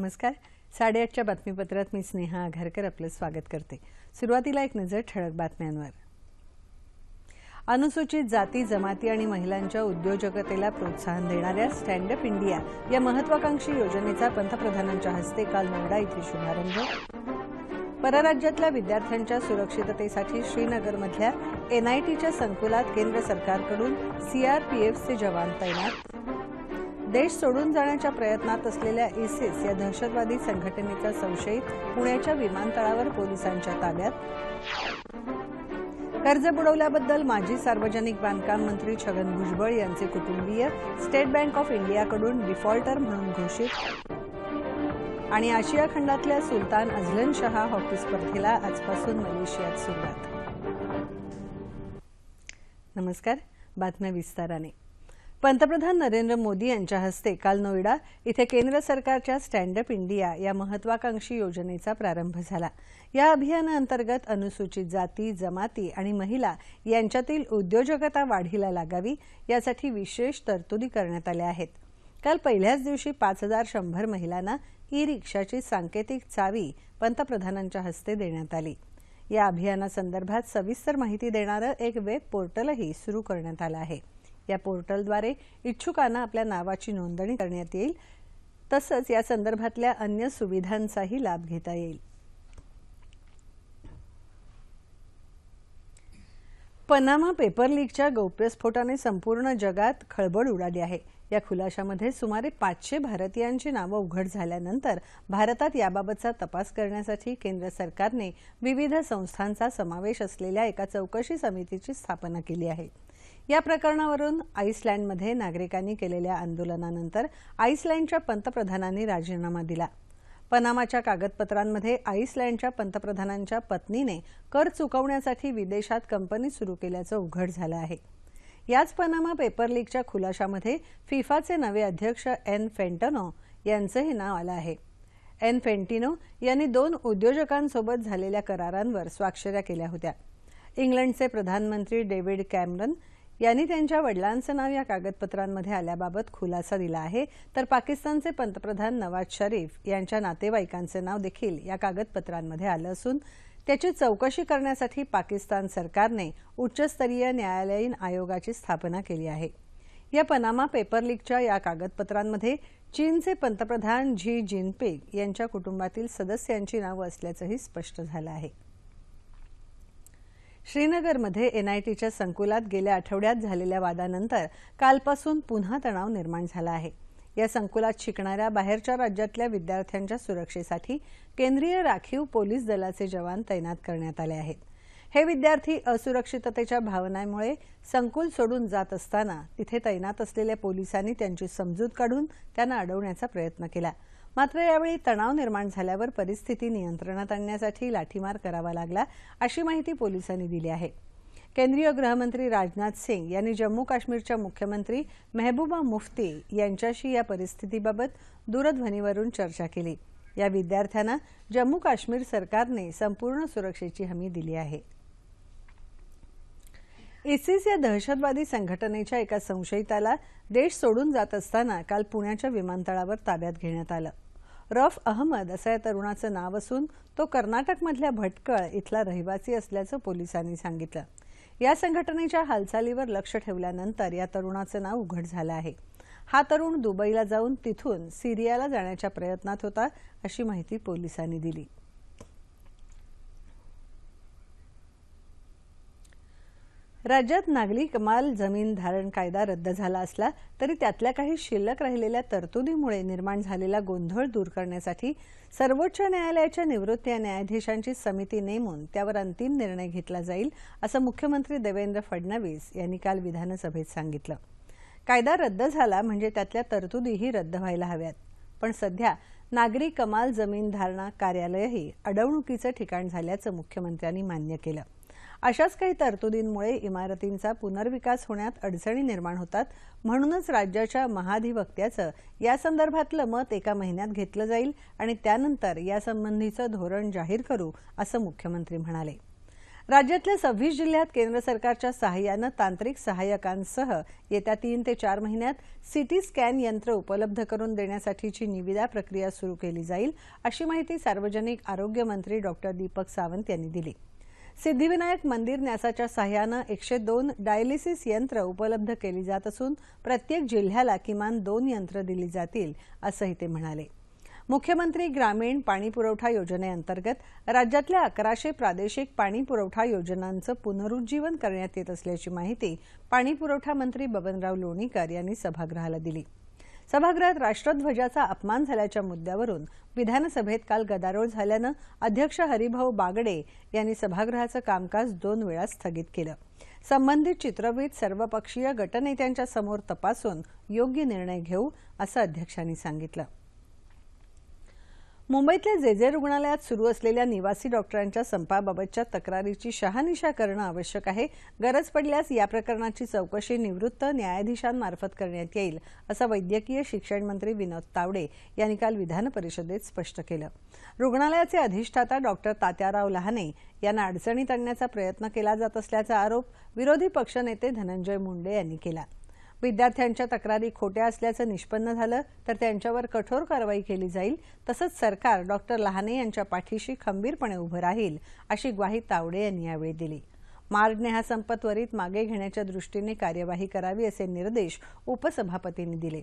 नमस्कार. साडेआठच्या बातमीपत्रात मी स्नेहा आघारकर आपलं स्वागत करते. सुरुवातीला एक नजर ठळक बातम्यांवर. अनुसूचित जाती जमाती आणि महिलांच्या उद्योजकतेला प्रोत्साहन देणाऱ्या स्टँड अप इंडिया या महत्वाकांक्षी योजनेचा पंतप्रधानांच्या हस्ते काल नोएडा इथे शुभारंभ. परराज्यातल्या विद्यार्थ्यांच्या सुरक्षिततेसाठी श्रीनगरमधल्या एनआयटीच्या संकुलात केंद्र सरकारकडून सीआरपीएफचे जवान तैनात देश सोडून जाण्याच्या प्रयत्नात असलेल्या इसिस या दहशतवादी संघटनेचा संशयित पुण्याच्या विमानतळावर पोलिसांच्या ताब्यात. कर्ज बुडवल्याबद्दल माजी सार्वजनिक बांधकाम मंत्री छगन भुजबळ यांचे कुटुंबीय स्टेट बँक ऑफ इंडियाकडून डिफॉल्टर म्हणून घोषित. आणि आशिया खंडातल्या सुलतान अझलन शहा हॉकी स्पर्धेला आजपासून मलेशियात सुरुवात. नमस्कार बातम्या विस्ताराने. पंतप्रधान नरेंद्र मोदी यांच्या हस्ते काल नोएडा इथे केंद्र सरकारच्या स्टँड अप इंडिया या महत्वाकांक्षी योजनेचा प्रारंभ झाला. या अभियानाअंतर्गत अनुसूचित जाती जमाती आणि महिला यांच्यातील उद्योजकता वाढीला लागावी यासाठी विशेष तरतुदी करण्यात आल्या आहेत. काल पहिल्याच दिवशी पाच हजार शंभर महिलांना ई रिक्षाची सांकेतिक चावी पंतप्रधानांच्या हस्ते देण्यात आली. या अभियानासंदर्भात सविस्तर माहिती देणारं एक वेब पोर्टलही सुरू करण्यात आलं आहे. या पोर्टलद्वारे इच्छुकांना आपल्या नावाची नोंदणी करण्यात येईल. तसंच या संदर्भातल्या अन्य सुविधांचाही लाभ घेता येईल. पनामा पेपर लीकच्या गौप्यस्फोटाने संपूर्ण जगात खळबळ उडाली आहे. या खुलाशामध्ये सुमारे पाचशे भारतीयांची नावं उघड झाल्यानंतर भारतात याबाबतचा तपास करण्यासाठी केंद्र सरकारने विविध संस्थांचा समावेश असलेल्या एका चौकशी समितीची स्थापना केली आहे. या प्रकरणावरून आईसलँडमध्ये नागरिकांनी केलेल्या आंदोलनानंतर आईसलँडच्या पंतप्रधानांनी राजीनामा दिला. पनामाच्या कागदपत्रांमध्ये आईसलँडच्या पंतप्रधानांच्या पत्नीने कर चुकवण्यासाठी विदेशात कंपनी सुरू केल्याचं उघड झालं आहे. याच पनामा पेपर लीकच्या खुलाशामध्ये फिफाचे नवे अध्यक्ष एन फेंटनो यांचंही नाव आलं आहे. एन फेंटिनो यांनी दोन उद्योजकांसोबत झालेल्या करारांवर स्वाक्षऱ्या केल्या होत्या. इंग्लंडचे प्रधानमंत्री डेव्हिड कॅमरन यांनी त्यांच्या वडिलांचं नाव या कागदपत्रांमध्ये आल्याबाबत खुलासा दिला आहे. तर पाकिस्तानचे पंतप्रधान नवाज शरीफ यांच्या नातेवाईकांचं नाव देखील या कागदपत्रांमध्ये आलं असून त्याची चौकशी करण्यासाठी पाकिस्तान सरकारने उच्चस्तरीय न्यायालयीन आयोगाची स्थापना केली आहे. या पनामा पेपर लीकच्या या कागदपत्रांमध्ये चीनचे पंतप्रधान झी जिनपिंग यांच्या कुटुंबातील सदस्यांची नावं असल्याचंही स्पष्ट झालं आहे. श्रीनगरमध्ये एनआयटीच्या संकुलात गेल्या आठवड्यात झालेल्या वादानंतर कालपासून पुन्हा तणाव निर्माण झाला आहे. या संकुलात शिकणाऱ्या बाहेरच्या राज्यातल्या विद्यार्थ्यांच्या सुरक्षेसाठी केंद्रीय राखीव पोलीस दलाचे जवान तैनात करण्यात आले आहेत. हे विद्यार्थी असुरक्षिततेच्या भावनेमुळे संकुल सोडून जात असताना तिथे तैनात असलेल्या पोलिसांनी त्यांची समजूत काढून त्यांना अडवण्याचा प्रयत्न केला. मात्र यावेळी तणाव निर्माण झाल्यावर परिस्थिती नियंत्रणात आणण्यासाठी लाठीमार करावा लागला अशी माहिती पोलिसांनी दिली आहे. केंद्रीय गृहमंत्री राजनाथ सिंग यांनी जम्मू काश्मीरच्या मुख्यमंत्री मेहबूबा मुफ्ती यांच्याशी या परिस्थितीबाबत दूरध्वनीवरून चर्चा केली. या विद्यार्थ्यांना जम्मू काश्मीर सरकारने संपूर्ण सुरक्षेची हमी दिली आहे. इसिस या दहशतवादी संघटनेच्या एका संशयिताला देश सोडून जात असताना काल पुण्याच्या विमानतळावर ताब्यात घेण्यात आलं. रफ अहमद असं या तरुणाचं नाव असून तो कर्नाटकमधल्या भटकळ इथला रहिवासी असल्याचं पोलिसांनी सांगितलं. या संघटनेच्या हालचालीवर लक्ष ठेवल्यानंतर या तरुणाचं नाव उघड झालं आहे. हा तरुण दुबईला जाऊन तिथून सिरियाला जाण्याच्या प्रयत्नात होता अशी माहिती पोलिसांनी दिली. राज्यात नागरी कमाल जमीन धारण कायदा रद्द झाला असला तरी त्यातल्या काही शिल्लक राहिलेल्या तरतुदीमुळे निर्माण झालेला गोंधळ दूर करण्यासाठी सर्वोच्च न्यायालयाच्या निवृत्त न्यायाधीशांची समिती नेमून त्यावर अंतिम निर्णय घेतला जाईल असं मुख्यमंत्री देवेंद्र फडणवीस यांनी काल विधानसभेत सांगितलं. कायदा रद्द झाला म्हणजे त्यातल्या तरतुदीही रद्द व्हायला हव्यात. पण सध्या नागरी कमाल जमीन धारणा कार्यालयही अडवणुकीचं ठिकाण झाल्याचं मुख्यमंत्र्यांनी मान्य केलं. अशाच काही तरतुदींमुळे इमारतींचा पुनर्विकास होण्यात अडचणी निर्माण होतात. म्हणूनच राज्याच्या महाधिवक्त्याचं यासंदर्भातलं मत एका महिन्यात घेतलं जाईल आणि त्यानंतर यासंबंधीचं धोरण जाहीर करू असं मुख्यमंत्री म्हणाले. राज्यातल्या सव्वीस जिल्ह्यात केंद्र सरकारच्या सहाय्यानं तांत्रिक सहाय्यकांसह येत्या तीन ते चार महिन्यात सिटी स्कॅन यंत्र उपलब्ध करून देण्यासाठीची निविदा प्रक्रिया सुरू केली जाईल अशी माहिती सार्वजनिक आरोग्य मंत्री डॉक्टर दीपक सावंत यांनी दिली. सिद्धिविनायक मंदिर न्यासाच्या सहाय्यानं एकशे दोन डायलिसिस यंत्र उपलब्ध केली जात असून प्रत्येक जिल्ह्याला किमान दोन यंत्र दिली जातील असंही ते म्हणाले. मुख्यमंत्री ग्रामीण पाणीपुरवठा योजनेअंतर्गत राज्यातल्या अकराशे प्रादेशिक पाणीपुरवठा योजनांचं पुनरुज्जीवन करण्यात येत असल्याची माहिती पाणीपुरवठा मंत्री बबनराव लोणीकर यांनी सभागृहाला दिली. सभागृहात राष्ट्रध्वजाचा अपमान झाल्याच्या मुद्द्यावरून विधानसभेत काल गदारोळ झाल्यानं अध्यक्ष हरिभाऊ बागडे यांनी सभागृहाचं कामकाज दोन वेळा स्थगित केलं. संबंधित चित्रवीत सर्वपक्षीय गटनेत्यांच्या समोर तपासून योग्य निर्णय घेऊ असं अध्यक्षांनी सांगितलं. मुंबईतल्या जे जे रुग्णालयात सुरू असलेल्या निवासी डॉक्टरांच्या संपाबाबतच्या तक्रारीची शहानिशा करणं आवश्यक आहे. गरज पडल्यास या प्रकरणाची चौकशी निवृत्त न्यायाधीशांमार्फत करण्यात येईल असं वैद्यकीय शिक्षण मंत्री विनोद तावडे यांनी काल विधान परिषदेत स्पष्ट केलं. रुग्णालयाचे अधिष्ठाता डॉक्टर तात्याराव लहाने यांना अडचणीत आणण्याचा प्रयत्न केला जात असल्याचा आरोप विरोधी पक्षनेते धनंजय मुंडे यांनी केला. विद्यार्थ्यांच्या तक्रारी खोट्या असल्याचं निष्पन्न झालं तर त्यांच्यावर कठोर कारवाई केली जाईल तसंच सरकार डॉक्टर लहाने यांच्या पाठीशी खंबीरपणे उभं राहील अशी ग्वाही तावडे यांनी यावेळी दिली. मार्ग संप त्वरित मागे घेण्याच्या दृष्टीने कार्यवाही करावी असे निर्देश उपसभापतींनी दिले.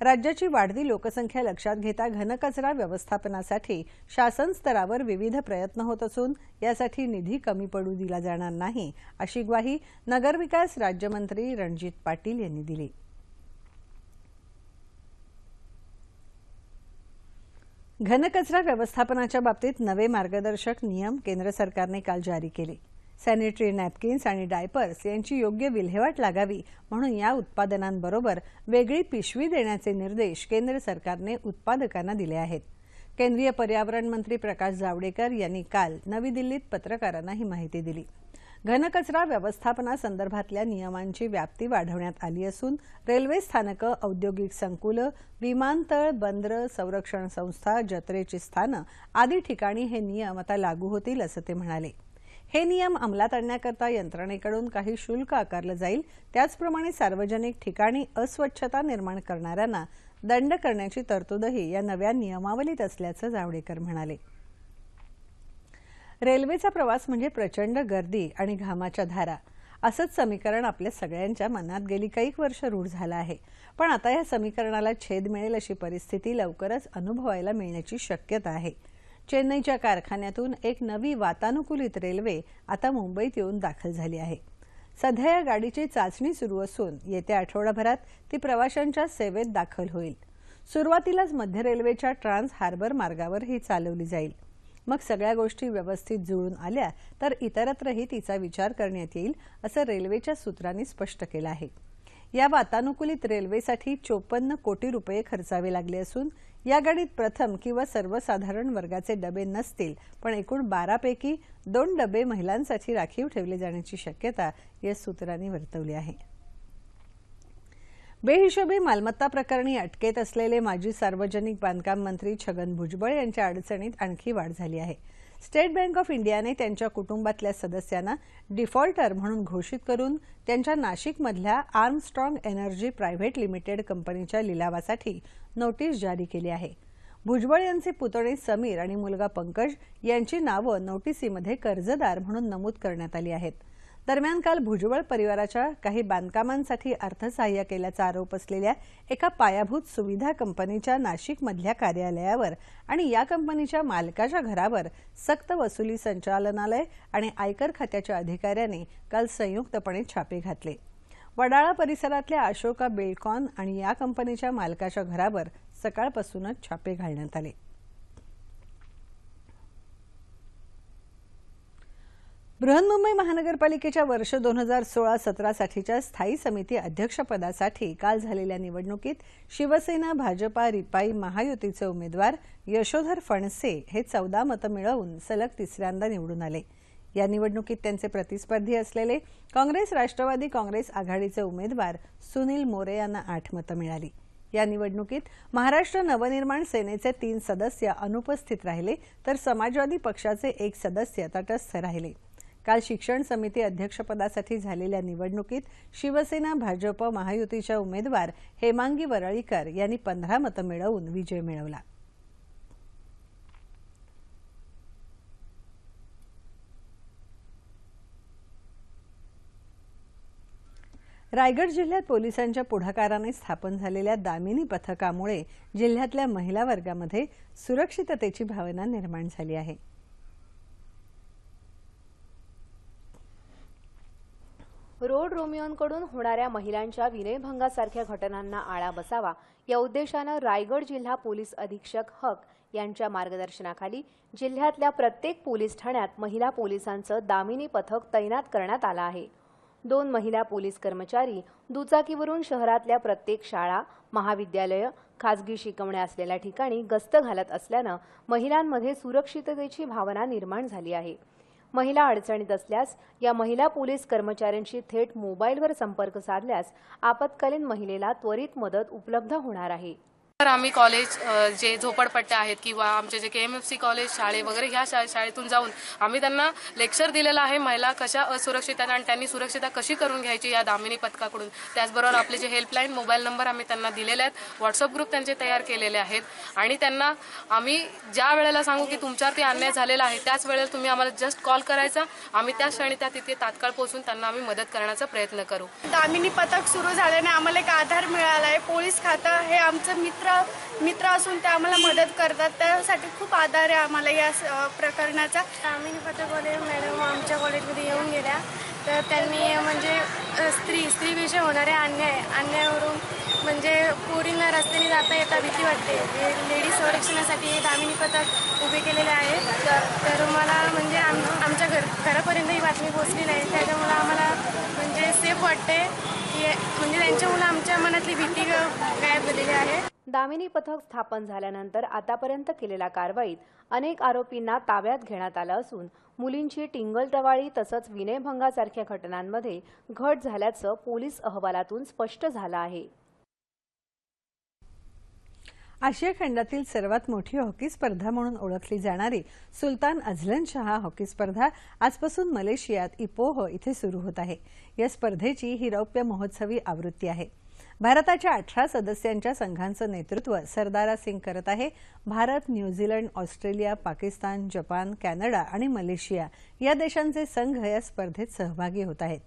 राज्याची वाढती लोकसंख्या लक्षात घेता घनकचरा व्यवस्थापनासाठी शासन स्तरावर विविध प्रयत्न होत असून यासाठी निधी कमी पडू दिला जाणार नाही अशी ग्वाही नगरविकास राज्यमंत्री रणजित पाटील यांनी दिली. घनकचरा व्यवस्थापनाच्या बाबतीत नवे मार्गदर्शक नियम केंद्र सरकारने काल जारी केले. सॅनिटरी नॅपकिन्स आणि डायपर्स यांची योग्य विल्हेवाट लागावी म्हणून या उत्पादनांबरोबर वेगळी पिशवी देण्याचे निर्देश केंद्र सरकारने उत्पादकांना दिले आहेत. केंद्रीय पर्यावरण मंत्री प्रकाश जावडेकर यांनी काल नवी दिल्लीत पत्रकारांना ही माहिती दिली. घनकचरा व्यवस्थापनासंदर्भातल्या नियमांची व्याप्ती वाढवण्यात आली असून रेल्वे स्थानकं औद्योगिक संकुलं विमानतळ बंदरं संरक्षण संस्था जत्रेची स्थानं आदी ठिकाणी हे नियम आता लागू होतील असं ते म्हणाले. हे नियम अंमलात आणण्याकरता यंत्रणेकडून काही शुल्क आकारलं जाईल. त्याचप्रमाणे सार्वजनिक ठिकाणी अस्वच्छता निर्माण करणाऱ्यांना दंड करण्याची तरतूदही या नव्या नियमावलीत असल्याचं जावडेकर म्हणाले. रेल्वेचा प्रवास म्हणजे प्रचंड गर्दी आणि घामाच्या धारा. असंच समीकरण आपल्या सगळ्यांच्या मनात गेली कैक वर्ष रूढ झालं आहे. पण आता या समीकरणाला छेद मिळेल अशी परिस्थिती लवकरच अनुभवायला मिळण्याची शक्यता आहे. चेन्नईच्या कारखान्यातून एक नवी वातानुकूलित रेल्वे आता मुंबईत येऊन दाखल झाली आहे. सध्या या गाडीची चाचणी सुरू असून येत्या आठवडाभरात ती प्रवाशांच्या सेवेत दाखल होईल. सुरुवातीलाच मध्य रेल्वेच्या ट्रान्स हार्बर मार्गावर ही चालवली जाईल. मग सगळ्या गोष्टी व्यवस्थित जुळून आल्या तर इतरत्रही तिचा विचार करण्यात येईल असं रेल्वेच्या सूत्रांनी स्पष्ट केलं आहे. या वातानुकूलित रेल्वेसाठी चोपन्न कोटी रुपये खर्चावे लागले असून या गाडीत प्रथम किंवा सर्वसाधारण वर्गाचे डबे नसतील पण एकूण बारापैकी दोन डबे महिलांसाठी राखीव ठेवले जाण्याची शक्यता या सूत्रांनी वर्तवली आहे. बेहिशोबी मालमत्ता प्रकरणी अटकेत असलेले माजी सार्वजनिक बांधकाम मंत्री छगन भुजबळ यांच्या अडचणीत आणखी वाढ झाली आहे. स्टेट बँक ऑफ इंडियाने त्यांच्या कुटुंबातल्या सदस्यांना डिफॉल्टर म्हणून घोषित करून त्यांच्या नाशिकमधल्या आर्मस्ट्रॉंग एनर्जी प्रायव्हेट लिमिटेड कंपनीच्या लिलावासाठी नोटीस जारी केली आहे. भुजबळ यांचे पुतणे समीर आणि मुलगा पंकज यांची नावं नोटिसीमध्ये कर्जदार म्हणून नमूद करण्यात आली आहेत. दरम्यान काल भुजबळ परिवाराच्या काही बांधकामांसाठी अर्थसहाय्य केल्याचा आरोप असलेल्या एका पायाभूत सुविधा कंपनीच्या नाशिकमधल्या कार्यालयावर आणि या कंपनीच्या मालकाच्या घरावर सक्त वसुली संचालनालय आणि आयकर खात्याच्या अधिकाऱ्यांनी काल संयुक्तपणे छापे घातले. वडाळा परिसरातल्या अशोका बेलकॉन आणि या कंपनीच्या मालकाच्या घरावर सकाळपासूनच छापे घालण्यात आले. बृहन्मुंबई महानगरपालिकेच्या वर्ष दोन हजार सोळा सतरासाठीच्या स्थायी समिती अध्यक्षपदासाठी काल झालेल्या निवडणुकीत शिवसेना भाजपा रिपाई महायुतीचे उमेदवार यशोधर फणसे हे चौदा मतं मिळवून सलग तिसऱ्यांदा निवडून आले. या निवडणुकीत त्यांचे प्रतिस्पर्धी असलेले काँग्रेस राष्ट्रवादी काँग्रेस आघाडीचे उमेदवार सुनील मोरे यांना आठ मतं मिळाली. या निवडणुकीत महाराष्ट्र नवनिर्माण सेनेचे तीन सदस्य अनुपस्थित राहिले तर समाजवादी पक्षाचे एक सदस्य तटस्थ राहिले. काल शिक्षण समिती अध्यक्षपदासाठी झालेल्या निवडणुकीत शिवसेना भाजप महायुतीच्या उमेदवार हेमांगी वरळीकर यांनी पंधरा मतं मिळवून विजय मिळवला. रायगड जिल्ह्यात पोलिसांच्या पुढाकाराने स्थापन झालेल्या दामिनी पथकामुळे जिल्ह्यातल्या महिला वर्गामध्ये सुरक्षिततेची भावना निर्माण झाली आहे. रोड रोमिओंकडून होणाऱ्या महिलांच्या विनयभंगासारख्या घटनांना आळा बसावा या उद्देशानं रायगड जिल्हा पोलीस अधीक्षक हक यांच्या मार्गदर्शनाखाली जिल्ह्यातल्या प्रत्येक पोलीस ठाण्यात महिला पोलिसांचं दामिनी पथक तैनात करण्यात आलं आहे. दोन महिला पोलीस कर्मचारी दुचाकीवरून शहरातल्या प्रत्येक शाळा महाविद्यालयं खासगी शिकवण्या असलेल्या ठिकाणी गस्त घालत असल्यानं महिलांमध्ये सुरक्षिततेची भावना निर्माण झाली आहे. महिला अडचणीत असल्यास या महिला पोलीस कर्मचाऱ्यांशी थेट मोबाईलवर संपर्क साधल्यास आपत्कालीन महिलेला त्वरित मदत उपलब्ध होणार आहे. तर आम्ही कॉलेज जे झोपडपट्ट्या आहेत किंवा आमचे जे K M F C college शाळे वगैरे ह्या शा शाळेतून जाऊन आम्ही त्यांना लेक्चर दिलेलं आहे महिला कशा असुरक्षित आहेत आणि त्यांनी सुरक्षितता कशी करून घ्यायची या दामिनी पथकाकडून. त्याचबरोबर आपले जे हेल्पलाईन मोबाईल नंबर आम्ही त्यांना दिलेले आहेत. व्हॉट्सअप ग्रुप त्यांचे तयार केलेले आहेत. आणि त्यांना आम्ही ज्या वेळेला सांगू की तुमच्यावरती अन्याय झालेला आहे त्याच वेळेला तुम्ही आम्हाला जस्ट कॉल करायचा. आम्ही त्या क्षणी त्या तिथे तात्काळ पोहोचून त्यांना आम्ही मदत करण्याचा प्रयत्न करू. दामिनी पथक सुरू झाल्याने आम्हाला एक आधार मिळाला आहे. पोलीस खातं हे आमचं मित्र मित्र मित्र असून ते आम्हाला मदत करतात. त्यासाठी खूप आधार आहे आम्हाला या स- प्रकरणाचा. दामिनी मॅडम आमच्या कॉलेजमध्ये येऊन गेल्या. तर त्यांनी म्हणजे स्त्री स्त्रीविषयी होणारे अन्याय अन्यायावरून म्हणजे पोरींना रस्त्याने जाता येता भीती वाटते. हे लेडीज संरक्षणासाठी हे दामिनी पथक उभे केलेले आहे. तर- तर मला म्हणजे आम आमच्या घर घरापर्यंत ही बातमी पोहोचलेली आहे त्याच्यामुळं आम्हाला म्हणजे सेफ वाटते. की म्हणजे त्यांच्यामुळं आमच्या मनातली भीती ग- गायब झालेली आहे. दामिनी पथक स्थापन झाल्यानंतर आतापर्यंत केलेल्या कारवाईत अनेक आरोपींना ताब्यात घेण्यात आलं असून मुलींची टिंगलटवाळी तसंच विनयभंगासारख्या घटनांमध्ये घट झाल्याचं पोलीस अहवालातून स्पष्ट झालं आहे. आशिया खंडातील सर्वात मोठी हॉकी स्पर्धा म्हणून ओळखली जाणारी सुलतान अझलन शहा हॉकी स्पर्धा आजपासून मलेशियात इपोह इथे सुरू होत आहे. या स्पर्धेची ही रौप्य महोत्सवी आवृत्ती आहे. भारताच्या अठरा सदस्यांच्या संघांचं नेतृत्व सरदारा सिंग करत आहे. Bharat New Zealand Australia Pakistan Japan Canada आणि मलेशिया या देशांचे संघ या स्पर्धेत सहभागी होत आहेत.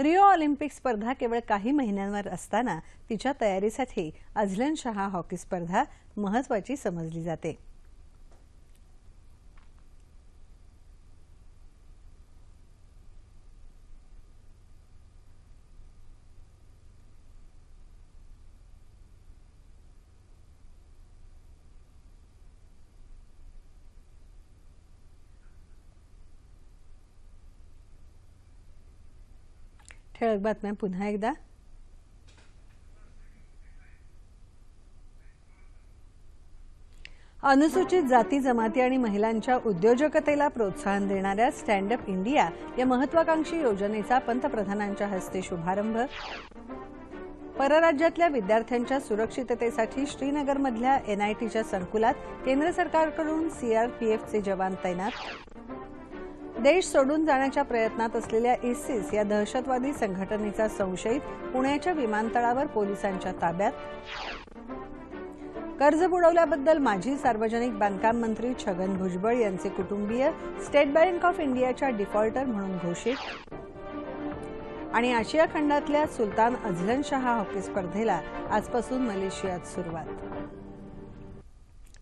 रिओ ऑलिम्पिक स्पर्धा केवळ काही महिन्यांवर असताना तिच्या तयारीसाठी अझलन शहा हॉकी स्पर्धा महत्वाची समजली जाते. ठळक बातम्या पुन्हा एकदा. अनुसूचित जाती जमाती आणि महिलांच्या उद्योजकतेला प्रोत्साहन देणाऱ्या स्टँड अप इंडिया या महत्वाकांक्षी योजनेचा पंतप्रधानांच्या हस्ते शुभारंभ. परराज्यातल्या विद्यार्थ्यांच्या सुरक्षिततेसाठी श्रीनगरमधल्या एनआयटीच्या संकुलात केंद्र सरकारकडून सीआरपीएफचे जवान तैनात. देश सोडून जाण्याच्या प्रयत्नात असलेल्या इसिस या दहशतवादी संघटनेचा संशयित पुण्याच्या विमानतळावर पोलिसांच्या ताब्यात. कर्ज बुडवल्याबद्दल माजी सार्वजनिक बांधकाम मंत्री छगन भुजबळ यांचे कुटुंबीय स्टेट बँक ऑफ इंडियाच्या डिफॉल्टर म्हणून घोषित. आणि आशिया खंडातल्या सुलतान अझलन शहा हॉकी स्पर्धेला आजपासून मलेशियात सुरुवात.